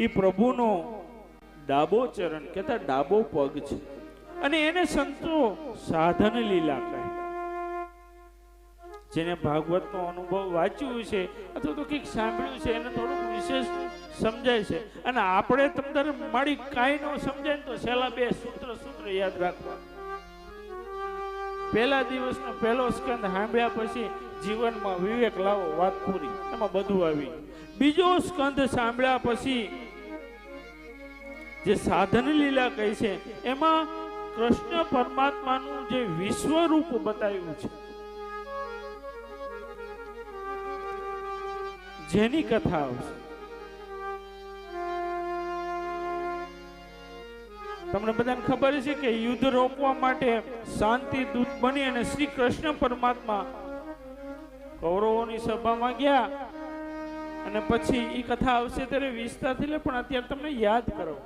એ પ્રભુનો ડાબો ચરણ કહેતા ડાબો પગ છે. અને એને સંતો સાધન લીલા કહે. જેને ભાગવતનો અનુભવ વાંચ્યું છે અથવા તો કંઈક સાંભળ્યું છે, એને થોડુંક વિશેષ સમજાય છે. અને આપણે તમને મારી કાંઈ ન સમજાય તો છેલ્લા બે સૂત્ર સૂત્ર યાદ રાખવા. પહેલા દિવસનો પહેલો સ્કંદ સાંભળ્યા પછી જીવનમાં વિવેક લાવો, વાત પૂરી. એમાં બધું આવી બીજો સ્કંદ સાંભળ્યા પછી જે સાધન લીલા કહી છે, એમાં કૃષ્ણ પરમાત્માનું જે વિશ્વરૂપ બતાવ્યું છે. જેની કથા આવશે. તમને બધાને ખબર છે કે યુદ્ધ રોકવા માટે શાંતિ દૂત બની અને શ્રી કૃષ્ણ પરમાત્મા કૌરવોની સભામાં ગયા. અને પછી એ કથા આવશે ત્યારે વિસ્તારથી લે, પણ અત્યારે તમને યાદ કરો.